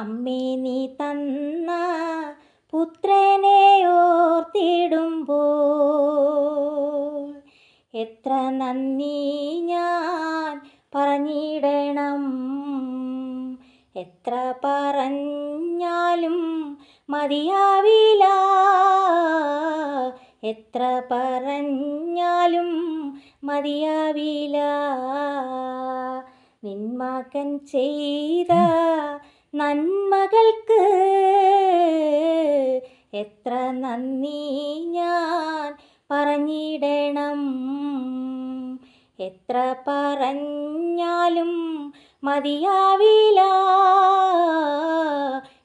അമ്മേ നീ തന്ന പുത്രനെ ഓർത്തിടുമ്പോൾ എത്ര നന്ദി ഞാൻ പറഞ്ഞിടണം. എത്ര പറഞ്ഞാലും മതിയാവില്ല. എത്ര പറഞ്ഞാലും മതിയാവില്ല. നിന്മാക്കൻ ചെയ്ത നന്മകൾക്ക്. എത്ര നന്ദി ഞാൻ പറഞ്ഞിടണം. എത്ര പറഞ്ഞാലും മതിയാവില്ല.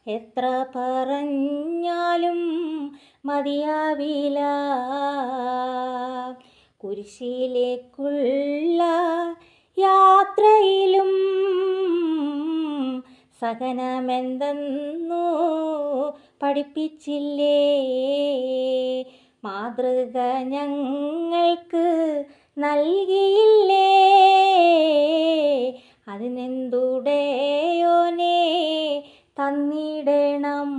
എത്ര പറഞ്ഞാലും മതിയാവില്ല. കുരിശിലേക്കുള്ള യാത്രയിലും സഹനമെന്തെന്നു പഠിപ്പിച്ചില്ലേ? മാതൃക ഞങ്ങൾക്ക് നൽകിയില്ലേ? അതിനെന്തുടയോനെ തന്നിടണം?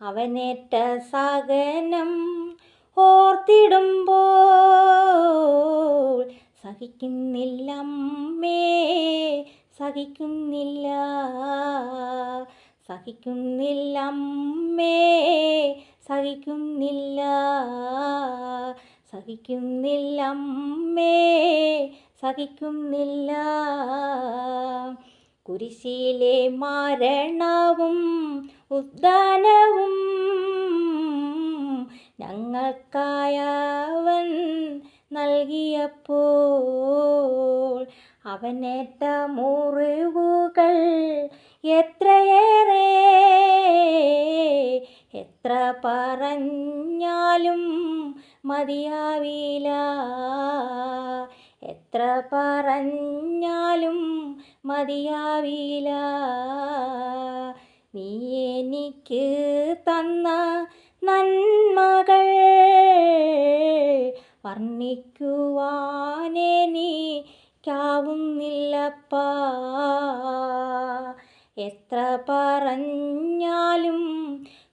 അവനേറ്റ സഹനം ഓർത്തിടുമ്പോൾ സഹിക്കുന്നില്ല അമ്മേ സഹിക്കുന്നില്ല. സഹിക്കുന്നില്ല അമ്മേ. സഹിക്കുന്നില്ല. സഹിക്കുന്നില്ല അമ്മേ. സഹിക്കുന്നില്ല. കുരിശിലെ മരണവും ഉദ്ദാനവും ഞങ്ങൾക്കായവൻ നൽകിയപ്പോൾ അവനേറ്റ മുറിവുകൾ എത്രയേറെ? എത്ര പറഞ്ഞാലും മതിയാവില്ല. എത്ര പറഞ്ഞാലും മതിയാവില്ല. നീ എനിക്ക് തന്ന നന്മകൾ വർണിക്കുവാനെനിക്കാവുന്നില്ലപ്പാ എത്ര പറഞ്ഞാലും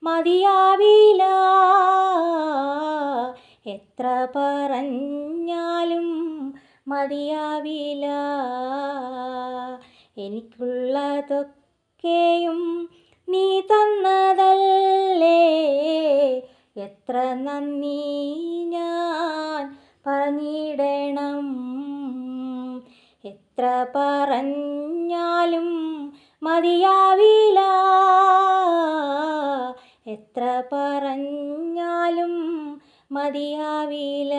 മതിയാവില്ല. എത്ര പറഞ്ഞാലും മതിയാവില്ല. എനിക്കുള്ളതൊക്കെയും നീ തന്നതല്ലേ. എത്ര നന്ദി ഞാൻ പറഞ്ഞിടണം. എത്ര പറഞ്ഞാലും മതിയാവില്ല. എത്ര പറഞ്ഞാലും മതിയാവില്ല.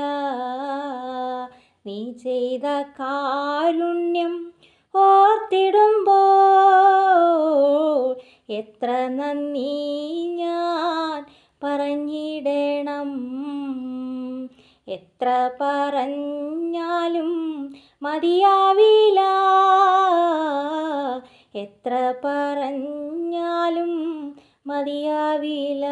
നീ ചെയ്ത കാരുണ്യം ഓർത്തിടുമ്പോൾ എത്ര നന്ദി ഞാൻ പറഞ്ഞിടണം. എത്ര പറഞ്ഞാലും മതിയാവില്ല. എത്ര പറഞ്ഞാലും മതിയാവില്ല.